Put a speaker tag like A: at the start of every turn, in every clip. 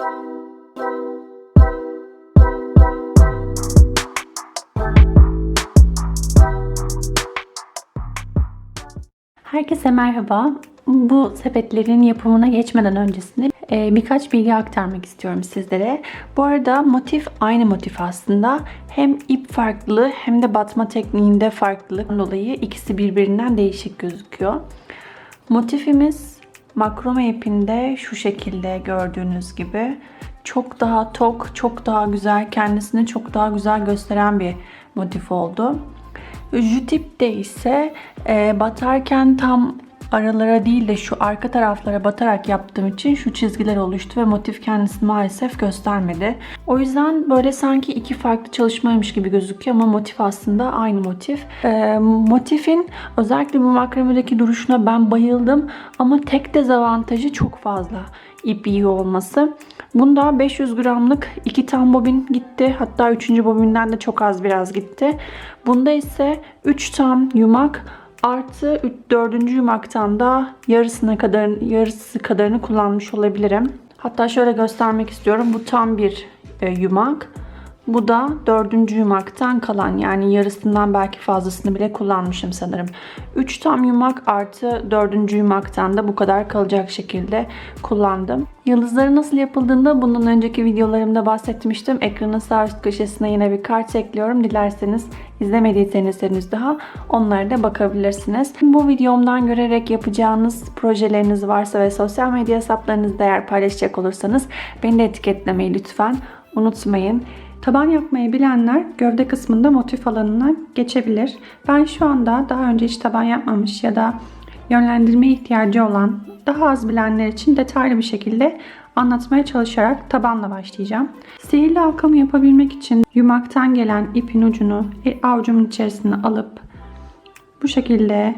A: Herkese merhaba. Bu sepetlerin yapımına geçmeden öncesinde e, birkaç bilgi aktarmak istiyorum sizlere. Bu arada motif aynı motif aslında. Hem ip farklı hem de batma tekniğinde farklılık dolayı ikisi birbirinden değişik gözüküyor. Motifimiz makrome ipinde şu şekilde gördüğünüz gibi çok daha tok, çok daha güzel, kendisini çok daha güzel gösteren bir motif oldu. Jütip'te ise e, batarken tam aralara değil de şu arka taraflara batarak yaptığım için şu çizgiler oluştu ve motif kendisini maalesef göstermedi. O yüzden böyle sanki iki farklı çalışmaymış gibi gözüküyor ama motif aslında aynı motif. E, motifin özellikle bu makramedeki duruşuna ben bayıldım ama tek dezavantajı çok fazla ip iyi olması. Bunda 500 gramlık iki tam bobin gitti. Hatta 3. bobinden de çok az biraz gitti. Bunda ise 3 tam yumak artı 4. yumaktan da yarısına kadar yarısı kadarını kullanmış olabilirim. Hatta şöyle göstermek istiyorum. Bu tam bir e, yumak. Bu da dördüncü yumaktan kalan yani yarısından belki fazlasını bile kullanmışım sanırım. 3 tam yumak artı dördüncü yumaktan da bu kadar kalacak şekilde kullandım. Yıldızları nasıl yapıldığında bundan önceki videolarımda bahsetmiştim. Ekranın sağ üst köşesine yine bir kart ekliyorum. Dilerseniz izlemediyseniz henüz daha onlara da bakabilirsiniz. Bu videomdan görerek yapacağınız projeleriniz varsa ve sosyal medya hesaplarınızda eğer paylaşacak olursanız beni de etiketlemeyi lütfen unutmayın. Taban yapmayı bilenler gövde kısmında motif alanına geçebilir. Ben şu anda daha önce hiç taban yapmamış ya da yönlendirme ihtiyacı olan daha az bilenler için detaylı bir şekilde anlatmaya çalışarak tabanla başlayacağım. Sihirli halkamı yapabilmek için yumaktan gelen ipin ucunu avucumun içerisine alıp bu şekilde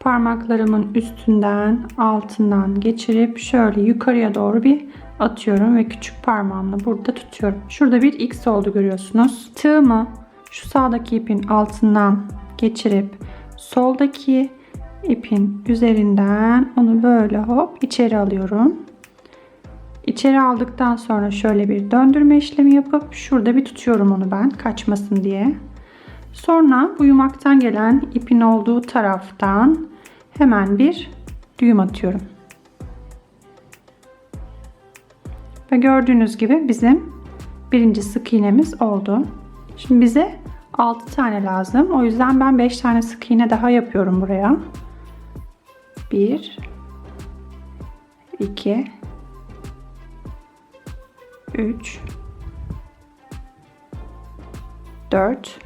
A: parmaklarımın üstünden altından geçirip şöyle yukarıya doğru bir atıyorum ve küçük parmağımla burada tutuyorum. Şurada bir X oldu görüyorsunuz. Tığımı şu sağdaki ipin altından geçirip soldaki ipin üzerinden onu böyle hop içeri alıyorum. İçeri aldıktan sonra şöyle bir döndürme işlemi yapıp şurada bir tutuyorum onu ben kaçmasın diye. Sonra bu yumaktan gelen ipin olduğu taraftan hemen bir düğüm atıyorum. Ve gördüğünüz gibi bizim birinci sık iğnemiz oldu. Şimdi bize 6 tane lazım. O yüzden ben 5 tane sık iğne daha yapıyorum buraya. 1 2 3 4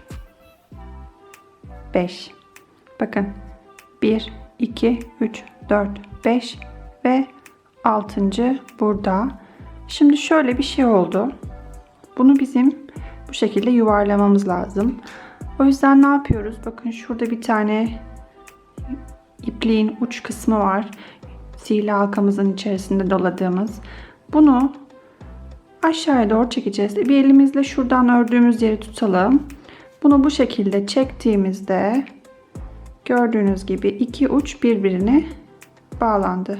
A: 5 Bakın 1 2 3 4 5 ve 6. burada. Şimdi şöyle bir şey oldu. Bunu bizim bu şekilde yuvarlamamız lazım. O yüzden ne yapıyoruz? Bakın şurada bir tane ipliğin uç kısmı var. Sihirli halkamızın içerisinde doladığımız. Bunu aşağıya doğru çekeceğiz. Bir elimizle şuradan ördüğümüz yeri tutalım. Bunu bu şekilde çektiğimizde gördüğünüz gibi iki uç birbirine bağlandı.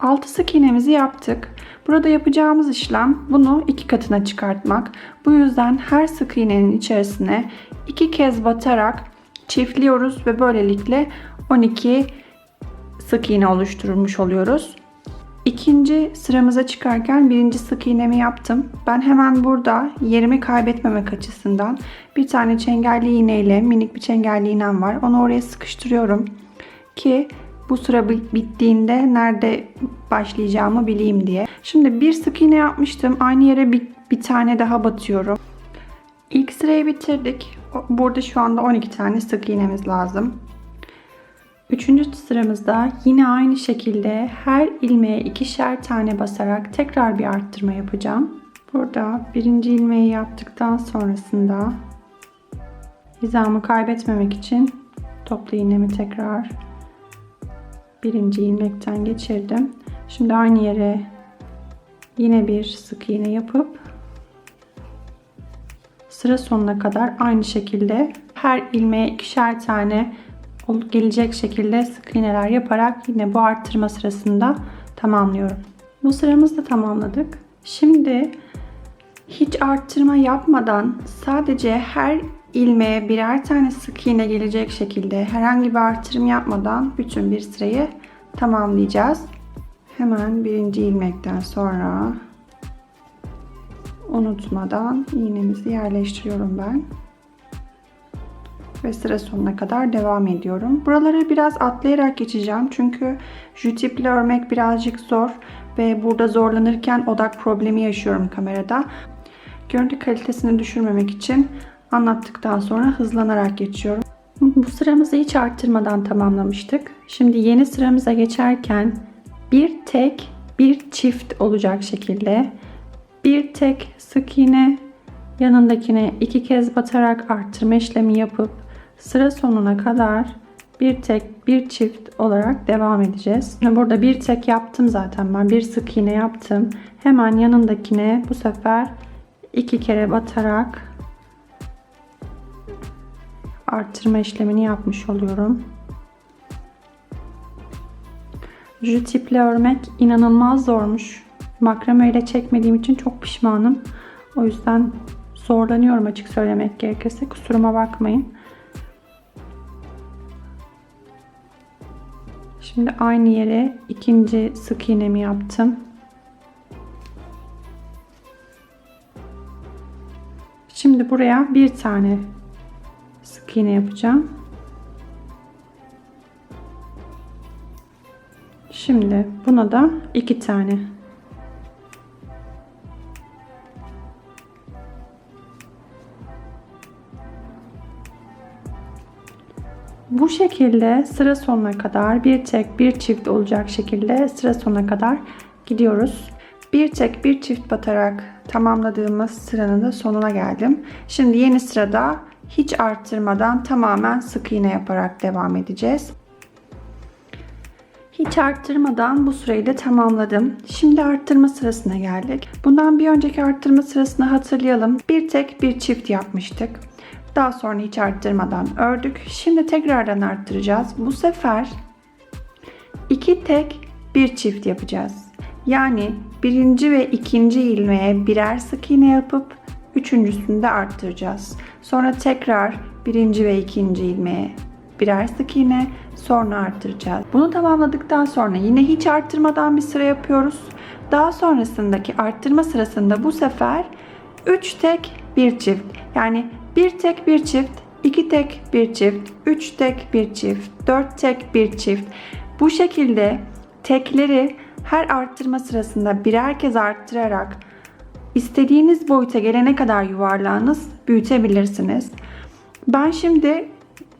A: 6 sık iğnemizi yaptık. Burada yapacağımız işlem bunu iki katına çıkartmak. Bu yüzden her sık iğnenin içerisine iki kez batarak çiftliyoruz ve böylelikle 12 sık iğne oluşturmuş oluyoruz. İkinci sıramıza çıkarken birinci sık iğnemi yaptım. Ben hemen burada yerimi kaybetmemek açısından bir tane çengelli iğne ile minik bir çengelli iğnem var. Onu oraya sıkıştırıyorum ki bu sıra bittiğinde nerede başlayacağımı bileyim diye. Şimdi bir sık iğne yapmıştım. Aynı yere bir, bir tane daha batıyorum. İlk sırayı bitirdik. Burada şu anda 12 tane sık iğnemiz lazım. Üçüncü sıramızda yine aynı şekilde her ilmeğe ikişer tane basarak tekrar bir arttırma yapacağım. Burada birinci ilmeği yaptıktan sonrasında hizamı kaybetmemek için toplu iğnemi tekrar birinci ilmekten geçirdim. Şimdi aynı yere yine bir sık iğne yapıp sıra sonuna kadar aynı şekilde her ilmeğe ikişer tane gelecek şekilde sık iğneler yaparak yine bu arttırma sırasında tamamlıyorum. Bu sıramızı da tamamladık. Şimdi hiç arttırma yapmadan sadece her ilmeğe birer tane sık iğne gelecek şekilde herhangi bir artırım yapmadan bütün bir sırayı tamamlayacağız. Hemen birinci ilmekten sonra unutmadan iğnemizi yerleştiriyorum ben. Ve sıra sonuna kadar devam ediyorum. Buraları biraz atlayarak geçeceğim. Çünkü jutiple örmek birazcık zor. Ve burada zorlanırken odak problemi yaşıyorum kamerada. Görüntü kalitesini düşürmemek için anlattıktan sonra hızlanarak geçiyorum. Bu sıramızı hiç arttırmadan tamamlamıştık. Şimdi yeni sıramıza geçerken bir tek bir çift olacak şekilde bir tek sık iğne yanındakine iki kez batarak arttırma işlemi yapıp sıra sonuna kadar bir tek bir çift olarak devam edeceğiz. Burada bir tek yaptım zaten ben bir sık iğne yaptım. Hemen yanındakine bu sefer iki kere batarak arttırma işlemini yapmış oluyorum. Jutiple örmek inanılmaz zormuş. Makrame ile çekmediğim için çok pişmanım. O yüzden zorlanıyorum açık söylemek gerekirse. Kusuruma bakmayın. Şimdi aynı yere ikinci sık iğnemi yaptım. Şimdi buraya bir tane sık iğne yapacağım. Şimdi buna da iki tane. Bu şekilde sıra sonuna kadar bir tek bir çift olacak şekilde sıra sonuna kadar gidiyoruz. Bir tek bir çift batarak tamamladığımız sıranın da sonuna geldim. Şimdi yeni sırada hiç arttırmadan tamamen sık iğne yaparak devam edeceğiz. Hiç arttırmadan bu sırayı da tamamladım. Şimdi arttırma sırasına geldik. Bundan bir önceki arttırma sırasını hatırlayalım. Bir tek bir çift yapmıştık. Daha sonra hiç arttırmadan ördük. Şimdi tekrardan arttıracağız. Bu sefer iki tek bir çift yapacağız. Yani birinci ve ikinci ilmeğe birer sık iğne yapıp üçüncüsünü de arttıracağız. Sonra tekrar birinci ve ikinci ilmeğe birer sık iğne sonra arttıracağız. Bunu tamamladıktan sonra yine hiç arttırmadan bir sıra yapıyoruz. Daha sonrasındaki arttırma sırasında bu sefer 3 tek bir çift yani bir tek bir çift, iki tek bir çift, üç tek bir çift, dört tek bir çift. Bu şekilde tekleri her arttırma sırasında birer kez arttırarak istediğiniz boyuta gelene kadar yuvarlağınız büyütebilirsiniz. Ben şimdi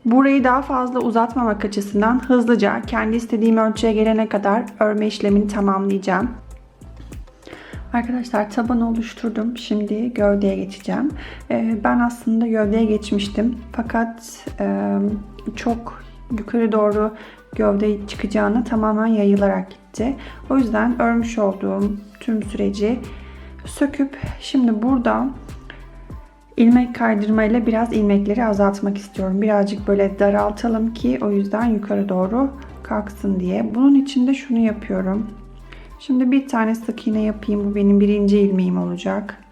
A: burayı daha fazla uzatmamak açısından hızlıca kendi istediğim ölçüye gelene kadar örme işlemini tamamlayacağım. Arkadaşlar tabanı oluşturdum. Şimdi gövdeye geçeceğim. Ee, ben aslında gövdeye geçmiştim. Fakat e, çok yukarı doğru gövde çıkacağına tamamen yayılarak gitti. O yüzden örmüş olduğum tüm süreci söküp şimdi burada ilmek kaydırmayla biraz ilmekleri azaltmak istiyorum. Birazcık böyle daraltalım ki o yüzden yukarı doğru kalksın diye. Bunun için de şunu yapıyorum. Şimdi bir tane sık iğne yapayım. Bu benim birinci ilmeğim olacak.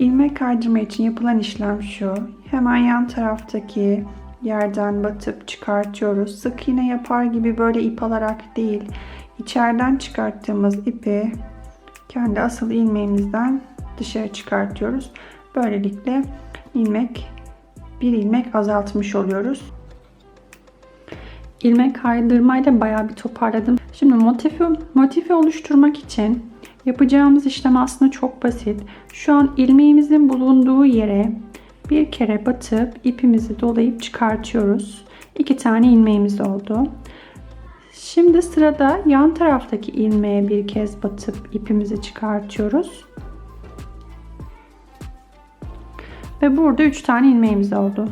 A: İlmek kaydırma için yapılan işlem şu. Hemen yan taraftaki yerden batıp çıkartıyoruz. Sık iğne yapar gibi böyle ip alarak değil. İçeriden çıkarttığımız ipi kendi asıl ilmeğimizden dışarı çıkartıyoruz. Böylelikle ilmek bir ilmek azaltmış oluyoruz. İlmek kaydırmayla bayağı bir toparladım. Şimdi motifi, motifi oluşturmak için yapacağımız işlem aslında çok basit. Şu an ilmeğimizin bulunduğu yere bir kere batıp ipimizi dolayıp çıkartıyoruz. İki tane ilmeğimiz oldu. Şimdi sırada yan taraftaki ilmeğe bir kez batıp ipimizi çıkartıyoruz. Ve burada 3 tane ilmeğimiz oldu.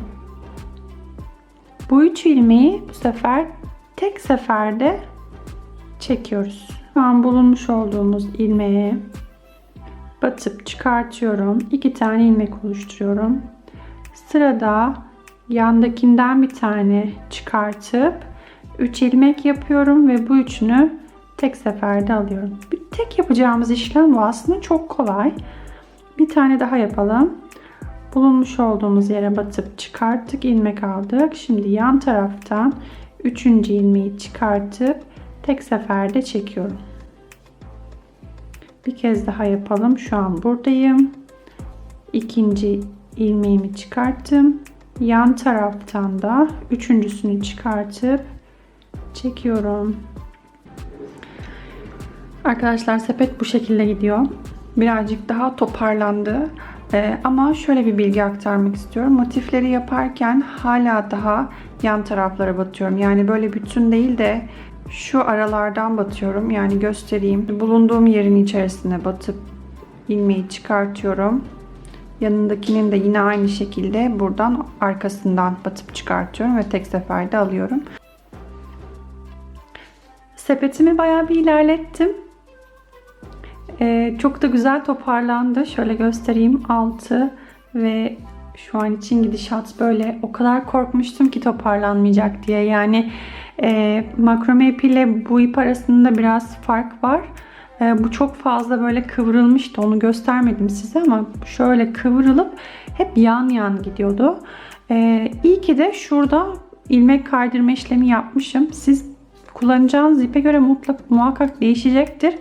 A: Bu 3 ilmeği bu sefer tek seferde çekiyoruz. An bulunmuş olduğumuz ilmeğe batıp çıkartıyorum. İki tane ilmek oluşturuyorum. Sırada yandakinden bir tane çıkartıp 3 ilmek yapıyorum ve bu üçünü tek seferde alıyorum. Bir tek yapacağımız işlem bu aslında çok kolay. Bir tane daha yapalım. Bulunmuş olduğumuz yere batıp çıkarttık, ilmek aldık. Şimdi yan taraftan üçüncü ilmeği çıkartıp tek seferde çekiyorum. Bir kez daha yapalım. Şu an buradayım. İkinci ilmeğimi çıkarttım. Yan taraftan da üçüncüsünü çıkartıp çekiyorum. Arkadaşlar sepet bu şekilde gidiyor. Birazcık daha toparlandı. Ee, ama şöyle bir bilgi aktarmak istiyorum. Motifleri yaparken hala daha yan taraflara batıyorum. Yani böyle bütün değil de şu aralardan batıyorum. Yani göstereyim. Bulunduğum yerin içerisine batıp ilmeği çıkartıyorum. Yanındakinin de yine aynı şekilde buradan arkasından batıp çıkartıyorum ve tek seferde alıyorum. Sepetimi bayağı bir ilerlettim. Ee, çok da güzel toparlandı. Şöyle göstereyim. Altı ve şu an için gidişat böyle. O kadar korkmuştum ki toparlanmayacak diye. Yani e, makrome ipiyle bu ip arasında biraz fark var. E, bu çok fazla böyle kıvrılmıştı. Onu göstermedim size ama şöyle kıvrılıp hep yan yan gidiyordu. E, iyi ki de şurada ilmek kaydırma işlemi yapmışım. Siz kullanacağınız ipe göre mutlak muhakkak değişecektir.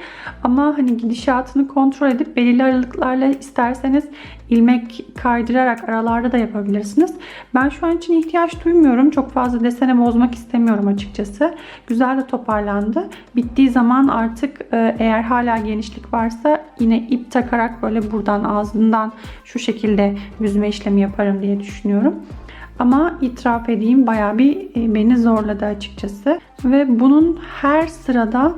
A: Ama hani gidişatını kontrol edip belirli aralıklarla isterseniz ilmek kaydırarak aralarda da yapabilirsiniz. Ben şu an için ihtiyaç duymuyorum. Çok fazla desene bozmak istemiyorum açıkçası. Güzel de toparlandı. Bittiği zaman artık e, eğer hala genişlik varsa yine ip takarak böyle buradan ağzından şu şekilde büzme işlemi yaparım diye düşünüyorum. Ama itiraf edeyim bayağı bir e, beni zorladı açıkçası. Ve bunun her sırada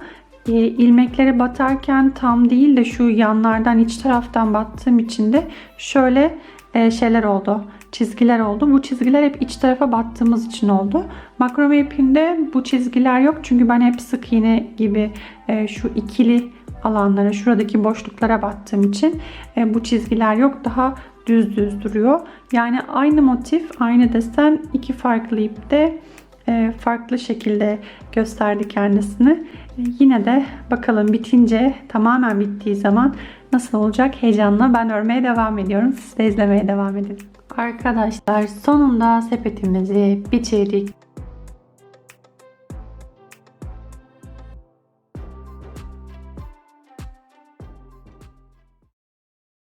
A: e, ilmekleri batarken tam değil de şu yanlardan iç taraftan battığım için de şöyle e, şeyler oldu. Çizgiler oldu. Bu çizgiler hep iç tarafa battığımız için oldu. Makrome ipinde bu çizgiler yok. Çünkü ben hep sık iğne gibi şu ikili alanlara, şuradaki boşluklara battığım için bu çizgiler yok. Daha düz düz duruyor. Yani aynı motif, aynı desen iki farklı ipte e, farklı şekilde gösterdi kendisini. Yine de bakalım bitince tamamen bittiği zaman nasıl olacak heyecanla ben örmeye devam ediyorum. Siz de izlemeye devam edin. Arkadaşlar sonunda sepetimizi bitirdik.